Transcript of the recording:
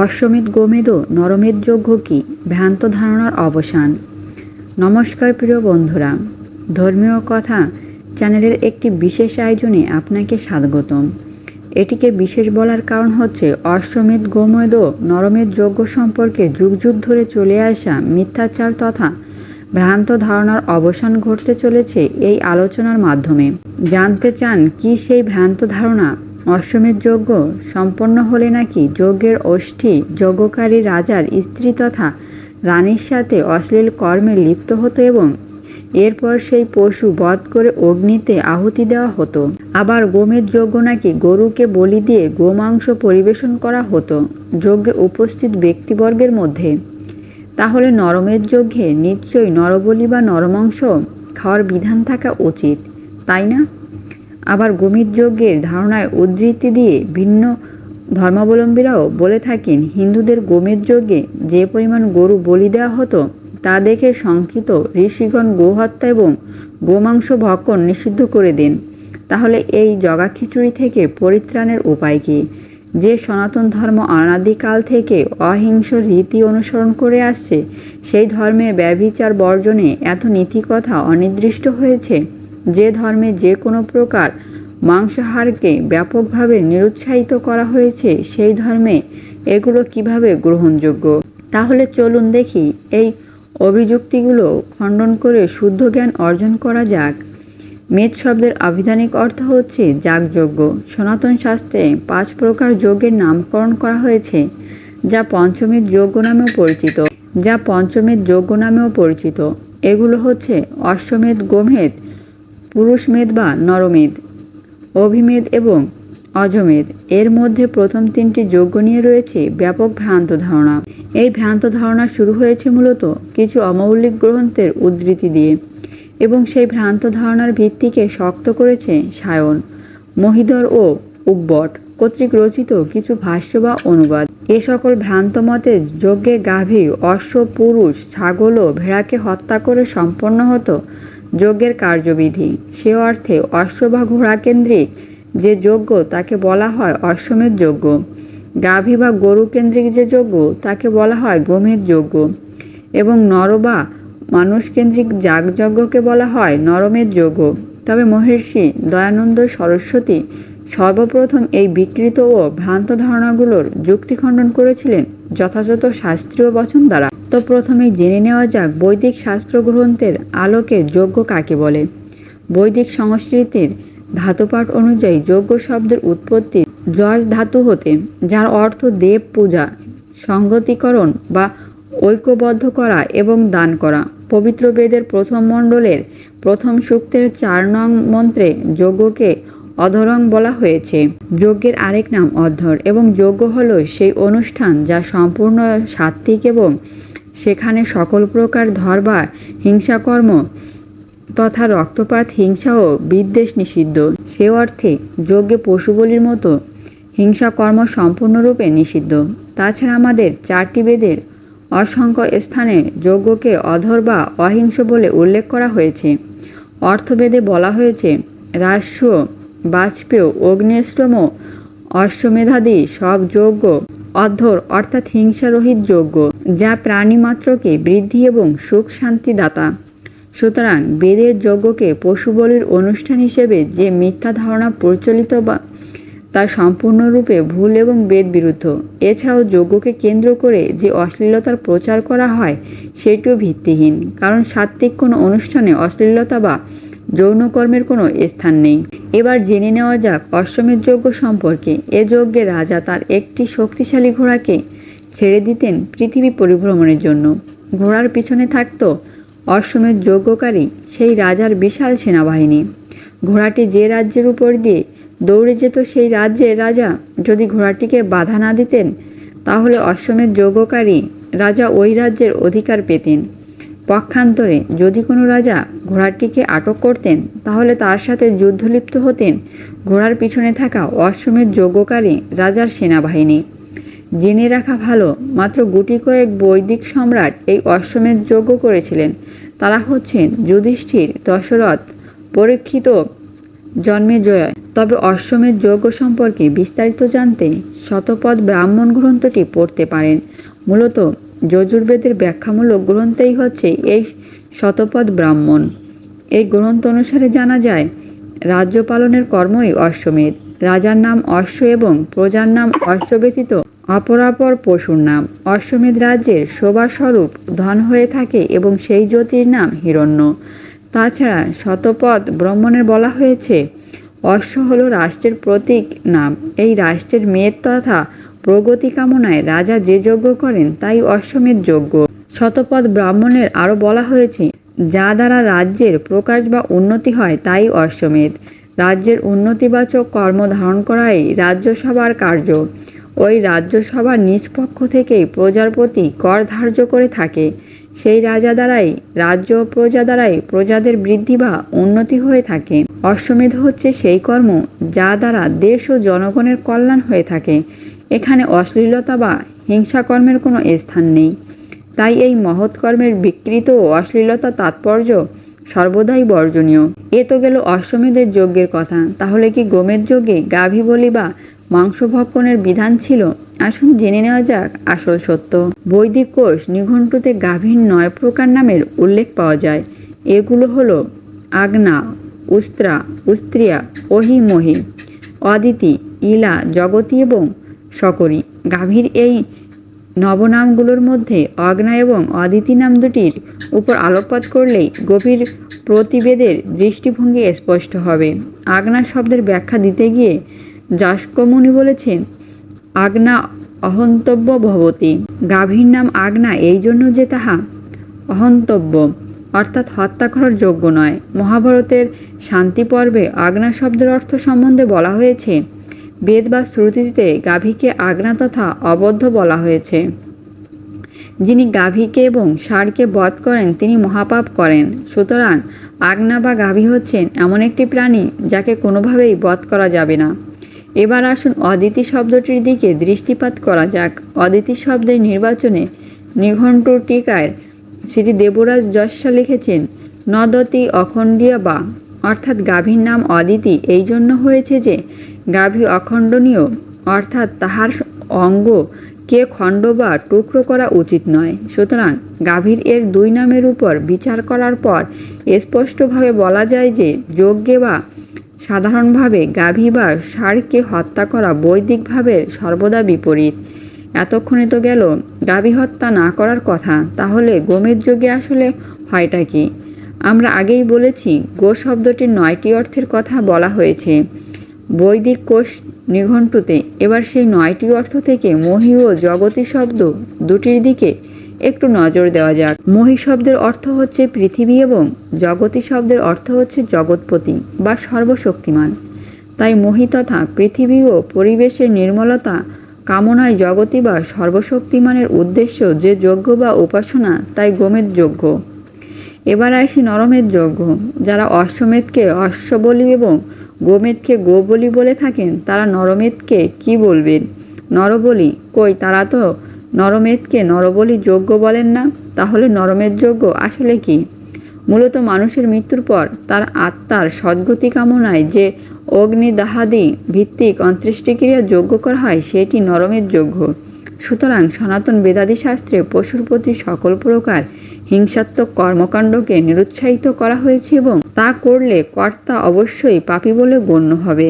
অশ্বমেধ গোমেদ নরমেদ যজ্ঞ কি? ভ্রান্ত ধারণার অবসান। নমস্কার প্রিয় বন্ধুরা, ধর্মীয় কথা চ্যানেলের একটি বিশেষ আয়োজনে আপনাকে স্বাগতম। এটিকে বিশেষ বলার কারণ হচ্ছে অশ্বমেধ গোমেদ ও নরমেধ যজ্ঞ সম্পর্কে যুগ যুগ ধরে চলে আসা মিথ্যাচার তথা ভ্রান্ত ধারণার অবসান ঘটতে চলেছে এই আলোচনার মাধ্যমে। জানতে চান কি সেই ভ্রান্ত ধারণা অশ্বমেধ যজ্ঞ সম্পন্ন হলে নাকি যজ্ঞের অষ্ঠি যজ্ঞকারী রাজার স্ত্রী তথা রানীর সাথে অশ্লীল কর্মে লিপ্ত হতো এবং এরপর সেই পশু বধ করে অগ্নিতে আহুতি দেওয়া হতো। আবার গোমের যজ্ঞ নাকি গরুকে বলি দিয়ে গোমাংস পরিবেশন করা হতো যজ্ঞে উপস্থিত ব্যক্তিবর্গের মধ্যে। তাহলে নরমের যজ্ঞে নিশ্চয়ই নরবলি বা নরমাংস খাওয়ার বিধান থাকা উচিত, তাই না? আবার গমিত যজ্ঞের ধারণায় উদ্ধৃতি দিয়ে ভিন্ন ধর্মাবলম্বীরাও বলে থাকেন, হিন্দুদের গোমের যজ্ঞে যে পরিমাণ গরু বলি দেওয়া হতো, তা দেখে শঙ্কিত ঋষিগণ গোহত্যা এবং গোমাংস ভক্ষণ নিষিদ্ধ করে দেন। তাহলে এই জগা খিচুড়ি থেকে পরিত্রাণের উপায় কী? যে সনাতন ধর্ম অনাদিকাল থেকে অহিংস রীতি অনুসরণ করে আসছে, সেই ধর্মে ব্যভিচার বর্জনে এত নীতিকথা অনির্দিষ্ট হয়েছে? যে ধর্মে যে কোনো প্রকার মাংসাহারকে ব্যাপকভাবে নিরুৎসাহিত করা হয়েছে সেই ধর্মে এগুলো কীভাবে গ্রহণযোগ্য? তাহলে চলুন দেখি এই অভিযুক্তিগুলো খণ্ডন করে শুদ্ধ জ্ঞান অর্জন করা যাক। মেদ শব্দের আবিধানিক অর্থ হচ্ছে যাগযজ্ঞ। সনাতন শাস্ত্রে পাঁচ প্রকার যজ্ঞের নামকরণ করা হয়েছে, যা পঞ্চমের যজ্ঞ নামেও পরিচিত। যা পঞ্চমের যজ্ঞ নামেও পরিচিত। এগুলো হচ্ছে অশ্বমেধ গোমেধ পুরুষমেধ বা নরমেধ অভিমেধ এবং অজমেধ এর মধ্যে প্রথম তিনটি যোগ্য নিয়ে রয়েছে ব্যাপক ভ্রান্ত ধারণা। এই ভ্রান্ত ধারণা শুরু হয়েছে মূলত কিছু অমৌলিক গ্রন্থের উদ্ধৃতি দিয়ে এবং সেই ভ্রান্ত ধারণার ভিত্তিকে শক্ত করেছে সায়ন, মহিধর ও উব্বট কর্তৃক রচিত কিছু ভাষ্য বা অনুবাদ। এ সকল ভ্রান্ত মতে যজ্ঞে গাভী অশ্ব পুরুষ ছাগল ও ভেড়াকে হত্যা করে সম্পন্ন হতো যজ্ঞের কার্যবিধি। সে অর্থে অশ্ব বা ঘোড়া কেন্দ্রিক যে যজ্ঞ তাকে বলা হয় অশ্বমেধ যজ্ঞ। গাভী বা গরু কেন্দ্রিক যে যজ্ঞ তাকে বলা হয় গোমের যজ্ঞ। এবং নর বা মানুষকেন্দ্রিক যাগযজ্ঞকে বলা হয় নরমের যজ্ঞ। তবে মহর্ষি দয়ানন্দ সরস্বতী সর্বপ্রথম এই বিকৃত ও ভ্রান্ত ধারণাগুলোর যুক্তি খণ্ডন করেছিলেন। যথাযথ শাস্ত্রীয় বচন দ্বারা। তো প্রথমেই জেনে নেওয়া যাক বৈদিক শাস্ত্র গ্রন্থের আলোকে যোগ্য কাকে বলে। বৈদিক সংস্কৃতির ধাতুপাঠ অনুযায়ী যোগ্য শব্দের উৎপত্তি যশ ধাতু হতে, যার অর্থ দেব পূজা সংগতিকরণ বা ঐক্যবদ্ধ করা এবং দান করা। পবিত্র বেদের প্রথম মণ্ডলের প্রথম সূক্তের চার নং মন্ত্রে যজ্ঞকে অধরং বলা হয়েছে। যজ্ঞের আরেক নাম অধর এবং যজ্ঞ হল সেই অনুষ্ঠান যা সম্পূর্ণ সাত্ত্বিক এবং সেখানে সকল প্রকার ধর বা হিংসাকর্ম তথা রক্তপাত, হিংসা ও বিদ্বেষ নিষিদ্ধ। সে অর্থে যজ্ঞে পশু বলির মতো হিংসা কর্ম সম্পূর্ণরূপে নিষিদ্ধ। তাছাড়া আমাদের চারটি বেদের অসংখ্য স্থানে যজ্ঞকে অধর বা অহিংস বলে উল্লেখ করা হয়েছে। অর্থবেদে বলা হয়েছে রাস্য বাজপেয় অগ্নিশ্রম অশ্বমেধাদি সব যজ্ঞ অধর অর্থাৎ হিংসারহিত যজ্ঞ, যা প্রাণী মাত্রকে বৃদ্ধি এবং সুখ শান্তি দাতা। সুতরাং বেদের যজ্ঞকে পশু বলির অনুষ্ঠান হিসেবে যে মিথ্যা ধারণা প্রচলিত বা তা সম্পূর্ণরূপে ভুল এবং বেদ বিরুদ্ধ, এছাড়াও যজ্ঞকে কেন্দ্র করে যে অশ্লীলতার প্রচার করা হয়, সেটিও ভিত্তিহীন। কারণ সাত্ত্বিক কোনো অনুষ্ঠানে অশ্লীলতা বা যৌনকর্মের কোনো স্থান নেই। এবার জেনে নেওয়া যাক অশ্বমেধ যজ্ঞ সম্পর্কে। এ যজ্ঞে রাজা তার একটি শক্তিশালী ঘোড়াকে ছেড়ে দিতেন পৃথিবী পরিভ্রমণের জন্য। ঘোড়ার পিছনে থাকত অশ্বমেধ যজ্ঞকারী, সেই রাজার বিশাল সেনাবাহিনী। ঘোড়াটি যে রাজ্যের উপর দিয়ে দৌড়ে যেত, সেই রাজ্যের রাজা যদি ঘোড়াটিকে বাধা না দিতেন, তাহলে অশ্বমেধ যজ্ঞকারী রাজা ওই রাজ্যের অধিকার পেতেন। পক্ষান্তরে যদি কোনো রাজা ঘোড়াটিকে আটক করতেন, তাহলে তার সাথে যুদ্ধলিপ্ত হতেন। ঘোড়ার পিছনে থাকা অশ্বমেধ যজ্ঞকারী রাজার সেনাবাহিনী। জেনে রাখা ভালো, মাত্র গুটি কয়েক বৈদিক সম্রাট এই অশ্বমেধ যজ্ঞ করেছিলেন। তারা হচ্ছেন যুধিষ্ঠির দশরথ, পরীক্ষিত জন্মে জয়। তবে অশ্বমেধ যজ্ঞ সম্পর্কে বিস্তারিত জানতে শতপথ ব্রাহ্মণ গ্রন্থটি পড়তে পারেন। মূলত যজুর্বেদের ব্যাখ্যামূলক গ্রন্থই হচ্ছে এই শতপথ ব্রাহ্মণ। এই গ্রন্থ অনুসারে জানা যায়, রাজ্য পালনের কর্মই অশ্বমেধ। রাজার নাম অশ্ব এবং প্রজার নাম অশ্ব ব্যতীত অপরাপর পশুর নাম। অশ্বমেধ রাজ্যের শোভাস্বরূপ ধন হয়ে থাকে এবং সেই জ্যোতির নাম হিরণ্য। তাছাড়া শতপথ ব্রাহ্মণের বলা হয়েছে, অশ্ব হলো রাষ্ট্রের প্রতীক নাম। এই রাষ্ট্রের মেদ তথা প্রগতি কামনায় রাজা যে যজ্ঞ করেন, তাই অশ্বমেধ যজ্ঞ। শতপথ ব্রাহ্মণের আরও বলা হয়েছে, যা দ্বারা রাজ্যের প্রকাশ বা উন্নতি হয়, তাই অশ্বমেধ। রাজ্যের উন্নতিবাচক কর্ম ধারণ করাই রাজ্যসভার কার্য। ওই রাজ্যসভার নিষ্পক্ষ পক্ষ থেকেই প্রজার প্রতি কর ধার্য করে থাকে। সেই রাজা দ্বারাই, রাজ্য প্রজা দ্বারাই প্রজাদের বৃদ্ধি বা উন্নতি হয়ে থাকে। অশ্বমেধ হচ্ছে সেই কর্ম যা দ্বারা দেশ ও জনগণের কল্যাণ হয়ে থাকে। এখানে অশ্লীলতা বা হিংসাকর্মের কোনো স্থান নেই। তাই এই মহৎ কর্মের বিকৃত ও অশ্লীলতা তাৎপর্য সর্বদাই বর্জনীয়। এ তো গেল অশ্বমেধের যজ্ঞের কথা। তাহলে কি গোমের যজ্ঞে গাভী বলি বা মাংস ভক্ষণের বিধান ছিল? আসুন জেনে নেওয়া যাক আসল সত্য। বৈদিক কোষ নিঘণ্টুতে গাভীর নয় প্রকার নামের উল্লেখ পাওয়া যায়। এগুলো হলো আগ্না, উস্ত্রা, উস্ত্রিয়া ওহি মহি অদিতি, ইলা, জগতী এবং সকরি গাভীর এই নবনামগুলোর মধ্যে অগ্না এবং অদিতি নাম দুটির উপর আলোকপাত করলেই গভীর প্রতিবেদের দৃষ্টিভঙ্গি স্পষ্ট হবে। আগ্না শব্দের ব্যাখ্যা দিতে গিয়ে যাস্কমুনি বলেছেন আগ্না অহন্তব্য ভবতী। গাভীর নাম আগ্না এই জন্য যে তাহা অহন্তব্য, অর্থাৎ হত্যা করার যোগ্য নয়। মহাভারতের শান্তি পর্বে আগ্না শব্দের অর্থ সম্বন্ধে বলা হয়েছে বেদ বা শ্রুতিতে গাভীকে আগ্না তথা অবদ্ধ বলা হয়েছে। যিনি গাভীকে এবং ষাঁড়কে বধ করেন, তিনি মহাপাপ করেন। সুতরাং আগ্না বা গাভী হচ্ছেন এমন একটি প্রাণী যাকে কোনোভাবেই বধ করা যাবে না। এবার আসুন অদিতি শব্দটির দিকে দৃষ্টিপাত করা যাক। অদিতি শব্দের নির্বাচনে নিঘণ্টুর টিকায় শ্রী দেবরাজ যশা লিখেছেন, নদতি অখণ্ডীয় বা, অর্থাৎ গাভীর নাম অদিতি এই জন্য হয়েছে যে গাভী অখণ্ডনীয়, অর্থাৎ তাহার অঙ্গ কে খণ্ড বা টুকরো করা উচিত নয়। সুতরাং গাভীর এর দুই নামের উপর বিচার করার পর স্পষ্টভাবে বলা যায় যে যজ্ঞে বা সাধারণভাবে গাভী বা ষাঁড়কে হত্যা করা বৈদিকভাবে সর্বদা বিপরীত। এতক্ষণে তো গেল গাভী হত্যা না করার কথা, তাহলে গোমের যজ্ঞে আসলে হয়টা কি? আমরা আগেই বলেছি, গো শব্দটির নয়টি অর্থের কথা বলা হয়েছে। বৈদিক কোষ নিঘণ্টুতে। এবার সেই নয়টি অর্থ থেকে মহি ও জগতী শব্দ দুটির দিকে একটু নজর দেওয়া যাক। মহি শব্দের অর্থ হচ্ছে পৃথিবী এবং জগতী শব্দের অর্থ হচ্ছে জগৎপতি বা সর্বশক্তিমান। তাই মহি তথা পৃথিবী ও পরিবেশের নির্মলতা, কামনায় জগতী বা সর্বশক্তিমানের উদ্দেশ্য যে যজ্ঞ বা উপাসনা, তাই গোমের যজ্ঞ। এবার আসি নরমের যজ্ঞ, যারা অশ্বমেধকে অশ্ব বলি এবং গোমেধকে গো বলি বলে থাকেন, তারা নরমেধকে কি বলবেন? নরবলি? কই, তারা তো নরমেধকে নরবলি যজ্ঞ বলেন না, তাহলে নরমেদ যজ্ঞ আসলে কি? মূলত মানুষের মৃত্যুর পর তার আত্মার সদ্গতি কামনায় যে অগ্নিদাহাদি ভিত্তিক অন্ত্যেষ্টিক্রিয়া যোগ্য করা হয়, সেটি নরমের যোগ্য। সুতরাং সনাতন বেদাদি শাস্ত্রে পশুর প্রতি সকল প্রকার হিংসাত্মক কর্মকাণ্ডকে নিরুৎসাহিত করা হয়েছে এবং তা করলে কর্তা অবশ্যই পাপী বলে গণ্য হবে।